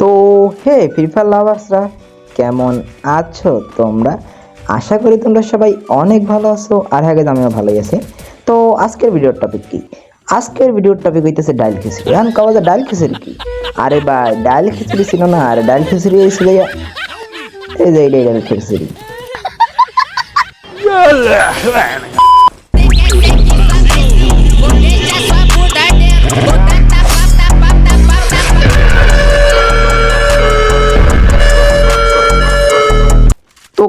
তো হে free fire লাভার্সরা কেমন আছো তোমরা? আশা করি তোমরা সবাই অনেক ভালো আছো আর হ্যাঁ guys, আমিও ভালোই আছি। তো আজকের ভিডিওর টপিক কি? আজকের ভিডিওর টপিক হইতেছে ডাইল খিচুড়ি। এখন কাওয়া যায় ডাইল খিচুড়ি কি? আরে ভাই ডাইল খিচুড়ি ছিল না আরে ডাইল খিচুড়ি এই ছিল এই যে ডাইল খিচুড়ি।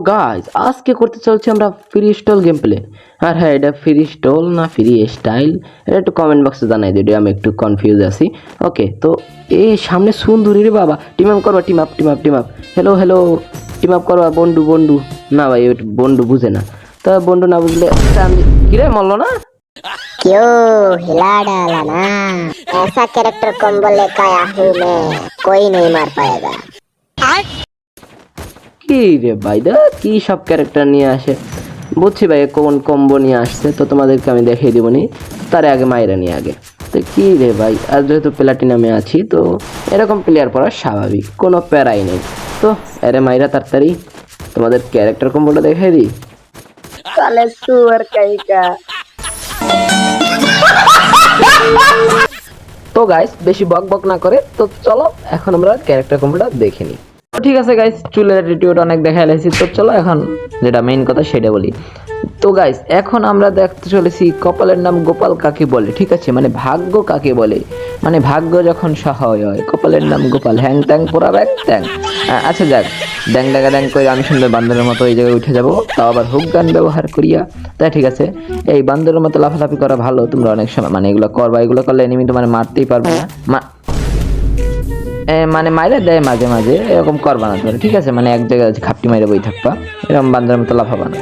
গাইজ আজকে করতে চলছে আমরা ফ্রি স্টল গেম প্লে আর হ্যাঁ এটা ফ্রি স্টল না ফ্রি স্টাইল এটা একটু কমেন্ট বক্সে জানাই দিও আমি একটু কনফিউজ আছি ওকে তো এই সামনে সুন্দরী রে বাবা টিম আপ করবা team up team up team up hello hello team up করবা বন্ডু বন্ডু না ভাই ওটা বন্ডু বুঝে না তা বন্ডু না বুঝলে কিরে মরলো না क्यों हिला डाला ना ऐसा कैरेक्टर कॉम्बो लेकर आया हूँ मैं कोई नहीं मार पाएगा কি রে ভাই দা কি সব ক্যারেক্টার নিয়ে আসে? বুঝছি ভাই কোন কম্বো নিয়ে আসছে তো তোমাদেরকে আমি দেখিয়ে দিব নি তার আগে মায়েরা নিয়ে আগে। তো কি রে ভাই আর যেহেতু প্লাটিনামে আছি তো এরকম প্লেয়ার পড়া স্বাভাবিক কোনো প্যারাই নেই। তো আরে মাইরা তাড়াতাড়ি তোমাদের ক্যারেক্টার কম্বোটা দেখাই দিই। তাহলে সুয়ার কাইকা তো গাইস বেশি বক বক না করে তো চলো এখন আমরা ক্যারেক্টার কম্বোটা দেখে নিই। ঠিক আছে গাইস চুলের অ্যাটিটিউড অনেক দেখা এলাইছি তো চলো এখন যেটা মেইন কথা সেটা বলি। তো গাইস এখন আমরা দেখতে চলেছি কপালের নাম গোপাল কাকে বলে, ঠিক আছে? মানে ভাগ্য কাকে বলে? মানে ভাগ্য যখন সহায় হয়, কপালের নাম গোপাল। হ্যাং ট্যাং পোড়া ব্যাগ ট্যাং আচ্ছা যাক ড্যাং ড্যাঙ্গা ড্যাং করে আমি সুন্দর বান্দরের মতো এই জায়গায় উঠে যাব। তাও আবার হুক গান ব্যবহার করিয়া। তাই ঠিক আছে, এই বান্দরের মতো লাফালাফি করা ভালো, তোমরা অনেক সময় মানে এগুলো করবা, এগুলো করলে এনিমি তোমার মারতেই পারবে না। মানে মাইরে দেয় মাঝে মাঝে, এরকম করবা না ঠিক আছে? মানে এক জায়গায় খাপটি মাইরে বই থাকবা, এরকম বান্দরের মতো লাফাবা না।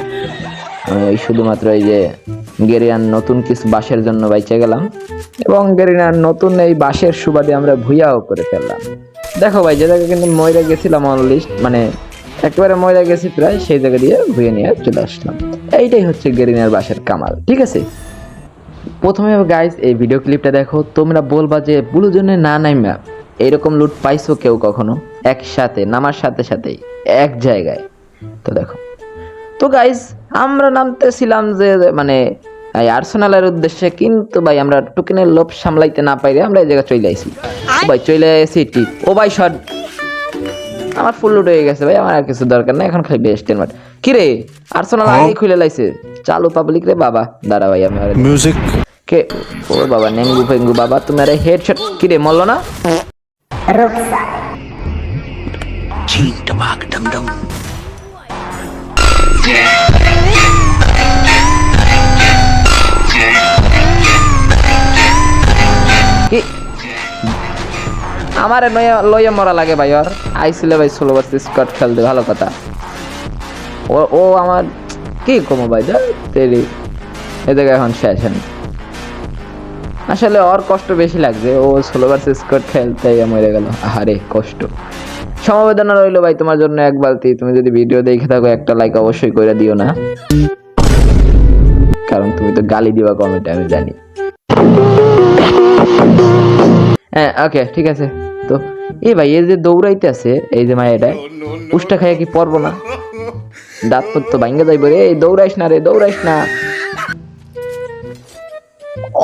আমি ওই শুধুমাত্র এই যে গেরিয়ান নতুন কিছু বাঁশের জন্য বাইচে গেলাম, এবং গেরিয়ান নতুন এই বাঁশের সুবাদে আমরা ভুইয়াও করে ফেললাম। দেখো ভাই, যে জায়গায় কিন্তু ময়রা গেছিলাম অনলিস্ট মানে একেবারে ময়রা গেছি প্রায়, সেই জায়গা দিয়ে ভুয়ে নিয়ে চলে আসলাম। এইটাই হচ্ছে গেরিনার বাঁশের কামাল, ঠিক আছে? প্রথমে গাইজ এই ভিডিও ক্লিপটা দেখো, তোমরা বলবা যে বুলু জন্য না নাইমা এরকম লুট পাইছো কেউ কখনো? একসাথে নামার সাথে সাথেই এক জায়গায়। তো দেখো। তো গাইজ আমরা নামতেছিলাম যে মানে আর্সেনালের উদ্দেশ্যে কিন্তু ভাই আমরা টোকেনের লোভ সামলাইতে না পাইরে আমরা এই জায়গায় চলে আইছি। ও ভাই চলে আসি ঠিক। ও ভাই শট আমার ফুল লুট হয়ে গেছে ভাই আমার আর কিছু দরকার নেই এখন খালি বেস্ট মাঠ কি রে? আর্সেনাল আগেই খুলে লাইছে। চালু পাবলিক রে বাবা। দাঁড়া ভাই আমি music কে? ও বাবা নেঙ্গু ফেঙ্গু বাবা তুমি আরে হেডশট কি রে মরলো না? रुक सा কি আমার লইয়া লইয়া মরা লাগে ভাই ওর আইছিলে ভাই ষোলো বছর স্কট খেলতে ভালো কথা ও ও আমার কি কমো ভাই যা তেরি এ জায়গায় এখন শেষ আমি আসলে ওর কষ্ট বেশি লাগছে। ও ষোলো বছর স্কট খেলতে মরে গেল। আহারে, কষ্ট। সমবেদনা রইল ভাই তোমার জন্য এক বালতি। তুমি যদি ভিডিও দেখে থাকো, একটা লাইক অবশ্যই করে দিও না। কারণ তুমি তো গালি দিবা কমেন্টে আমি জানি। হ্যাঁ ওকে ঠিক আছে। তো, এই ভাই, এই যে দৌড়াইতে আছে, এই যে মায়েটা পুষ্টা খাইয়া কি পরবো না? দাঁত তো ভাঙ্গে যাইব রে। দৌড়াইস না রে, দৌড়াইস না।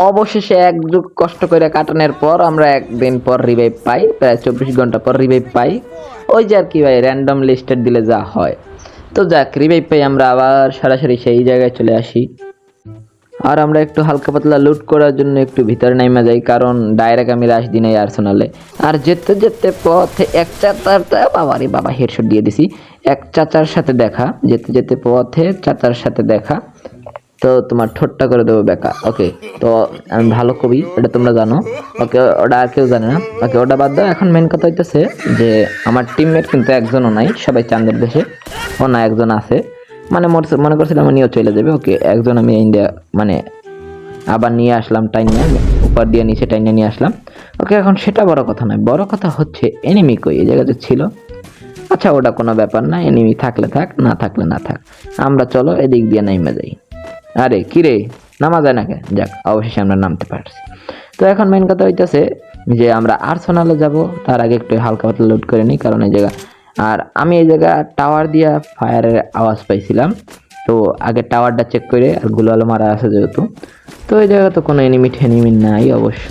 অবশেষে এক যুগ কষ্ট করে কাটানোর পর আমরা একদিন পর রিভাইভ পাই, প্রায় চব্বিশ ঘণ্টা পর রিভাইভ পাই। ওই যে আর কি ভাই র্যান্ডম লিস্টেড দিলে যা হয়। তো যাক রিভাইভ পাই আমরা আবার সরাসরি সেই জায়গায় চলে আসি। আর আমরা একটু হালকা পাতলা লুট করার জন্য একটু ভিতরে নাইমা যাই, কারণ ডাইরেক্ট আমি রাশ দিন এই আর্সেনালে আর যেতে যেতে পথে এক চাচার বাবা রে বাবা হেডশট দিয়ে দিছি। এক চাচার সাথে দেখা, যেতে যেতে পথে চাচার সাথে দেখা। তো তোমার ঠোঁটটা করে দেবো বেকা ওকে তো আমি ভালো কবি, এটা তোমরা জানো ওকে ওটা আর কেউ জানে না ওকে ওটা বাদ দাও, এখন মেন কথা হইতেছে যে আমার টিমমেট কিন্তু একজনও নাই, সবাই চান্দের দেশে, ও না একজন আছে মানে মনে করছিলাম নিয়েও চলে যাবে ওকে একজন আমি ইন্ডিয়া মানে আবার নিয়ে আসলাম টাইনিয়া উপর দিয়ে নিচে টাইনিয়া নিয়ে আসলাম ওকে এখন সেটা বড় কথা নয়, বড় কথা হচ্ছে এনিমি কই, এই জায়গাতে ছিল আচ্ছা ওটা কোনো ব্যাপার না এনিমি থাকলে থাক, না থাকলে না থাক, আমরা চলো এদিক দিয়ে নাইমে যাই। আরে কি রে নামা যায় না কে যাক, অবশেষে আমরা নামতে পারছি। তো এখন মেন কথা হইতেছে যে আমরা আর্সেনালে যাব। তার আগে একটু হালকা পাতলা লোড করে নিই, কারণ এই জায়গা আর আমি এই জায়গা টাওয়ার দিয়া ফায়ারের আওয়াজ পাইছিলাম। তো আগে টাওয়ারটা চেক করে আর গুলালো মারা আছে যেহেতু। তো এই জায়গা তো কোনো এনিমি ঠেনিমি নাই অবশ্য।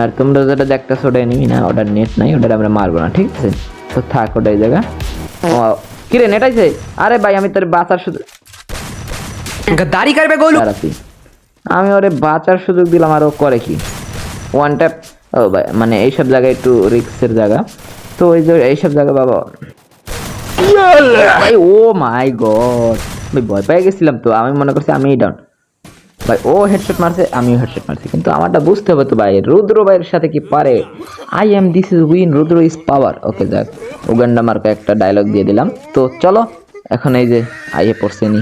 আর তোমরা যেটা দেখতেছো ওটা এনিমি না, ওটার নেট নাই ওটা আমরা মারবো না, ঠিক আছে? তো থাক, ওটা এই জায়গা। কিরে নেট আছে আরে ভাই, আমি তোর বাঁচার শুধু গদারি করবে গোলু? আমি ওরে বাঁচার সুযোগ দিলাম, আর ও করে কি? ওয়ান ট্যাপ ও ভাই মানে এইসব জায়গায় একটু রিক্সের জায়গা। তো ওই যে এইসব জায়গা বাবা। ভাই, ও মাই গড ভাই ভয় পেয়ে গেছিলাম তো, আমি মনে করছি আমি ডাউন ভাই, ও হেডশট মারছে, আমিও হেডশট মারছি। কিন্তু আমারটা বুঝতে হবে তো ভাই, রুদ্র ভাইয়ের সাথে কি পারে? I am this is win Rudra is power okay যাক, উগান্ডা মার্কে একটা ডায়লগ দিয়ে দিলাম। তো চলো, এখন এই যে আইয়ে পড়ছে নি।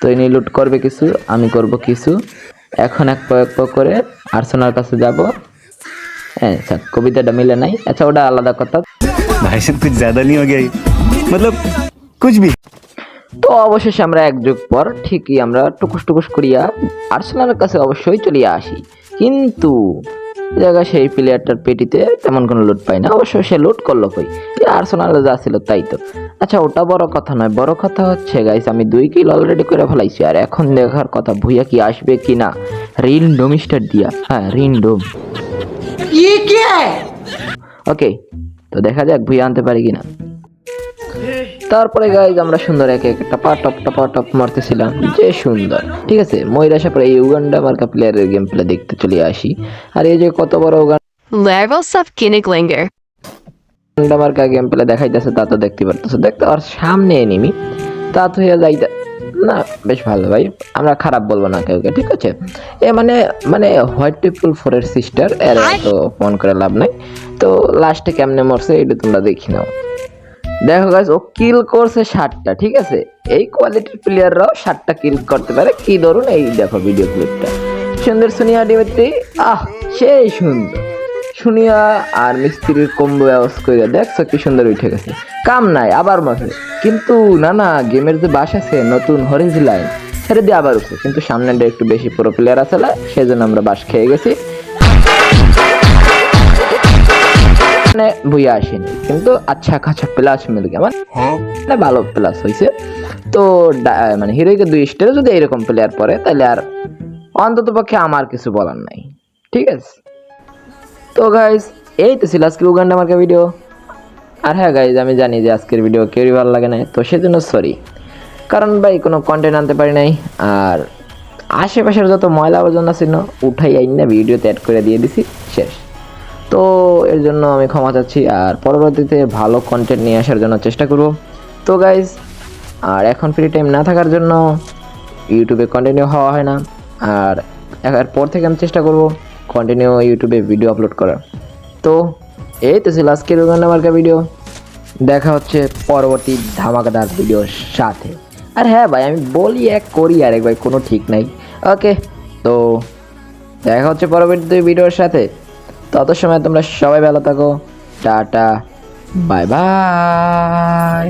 তো ইনি লুট করবে কিছু আমি করব কিছু। এখন এক পা এক করে আর্সোনার কাছে যাব। হ্যাঁ আচ্ছা কবিতাটা মিলে নাই। আচ্ছা ওটা আলাদা কথা। ভাই সব কিছু জ্যাদা নিয়ে গেই মতলব কুছ ভি তো অবশেষে আমরা এক যুগ পর ঠিকই আমরা টুকুস টুকুস করিয়া আর্সেনালের কাছে অবশ্যই চলিয়া আসি। কিন্তু জায়গা সেই প্লেয়ারটার পেটিতে তেমন কোনো লুট পাই না। অবশ্য সে লুট করল কই? আর্সেনালে যা ছিল তাই তো। আচ্ছা ওটা বড় কথা নয়। বড় কথা হচ্ছে গাইস আমি দুই কিল অলরেডি করে ফেলাইছি। আর এখন দেখার কথা ভুইয়া কি আসবে কি না? রিন ডোমিস্টার দিয়া। হ্যাঁ রিন ডোম ওকে তো দেখা যাক ভুইয়া আনতে পারি কিনা। তারপরে গাইজ আমরা সুন্দর একে এক টপা টপ টপা টপ মারতেছিলাম। যে সুন্দর। ঠিক আছে ময়ূর আসার পরে এই উগান্ডা মার্কা প্লেয়ারের গেম প্লে দেখতে চলে আসি। আর এই যে কত বড় উগান্ডা Levels of Kinniglinger. মার্কা গেম প্লে দেখাইতেছে তা তো দেখতে পারতেছে। দেখতে আর সামনে এনিমি তা তো হয়ে যাইতে না বেশ ভালো ভাই। আমরা খারাপ বলব না কাউকে ঠিক আছে? এ মানে মানে হোয়াইট পিপল ফোরের সিস্টার এর তো ফোন করে লাভ নাই। তো লাস্টে কেমনে মরছে এটা তোমরা দেখি নাও। দেখো গাইস ও কিল করছে ষাটটা ঠিক আছে? এই কোয়ালিটির প্লেয়াররাও ষাটটা কিল করতে পারে। কি ধরুন এই দেখো ভিডিও ক্লিপটা সুন্দর সুনিয়া ডিমেত্রি আহ সেই সুন্দর। সুনিয়া আর মিস্ত্রির কম্বো ব্যবস্থা করে দেখছ কি সুন্দর উঠে গেছে। কাম নাই আবার মাসে কিন্তু না না গেমের যে বাস আছে নতুন হরিজ লাইন সেটা দিয়ে আবার উঠছে। কিন্তু সামনেটা একটু বেশি পুরো প্লেয়ার আছে না সেই জন্য আমরা বাস খেয়ে গেছি। মানে বইয়া আসেনি। কিন্তু আচ্ছা খাচ্ছা প্লাস মিল গেছে আমার মানে ভালো প্লাস হয়েছে তো মানে হিরোইকে দুই স্টারে যদি এরকম প্লেয়ার পরে তাহলে আর অন্তত পক্ষে আমার কিছু বলার নাই। ঠিক আছে? তো গাইজ এই তো ছিল আজকের উগান্ডা মার্কা ভিডিও আর হ্যাঁ গাইজ আমি জানি যে আজকের ভিডিও কেউই ভালো লাগে না তো সেজন্য সরি কারণ ভাই, কোনো কন্টেন্ট আনতে পারি নাই, আর আশেপাশের যত ময়লা আবর্জনা ছিল, উঠাই আইন না ভিডিওতে অ্যাড করে দিয়ে দিছি, শেষ। তো এর জন্য আমি ক্ষমা চাচ্ছি, আর পরবর্তীতে ভালো কন্টেন্ট নিয়ে আসার জন্য চেষ্টা করব। তো গাইজ আর এখন ফ্রি টাইম না থাকার জন্য ইউটিউবে কন্টিনিউ হওয়া হয় না, আর এর পর থেকে আমি চেষ্টা করব। কন্টিনিউ ইউটিউবে ভিডিও আপলোড করা তো, এই তো ছিল আজকের উগান্ডা মার্কা ভিডিও দেখা হচ্ছে পরবর্তী ধামাকাদার ভিডিওর সাথে। আর হ্যাঁ ভাই, আমি বলি এক, করি আর এক ভাই, কোনো ঠিক নাই। ওকে তো দেখা হচ্ছে পরবর্তী ভিডিওর সাথে। তত সময় তোমরা সবাই ভালো থাকো। Tata bye bye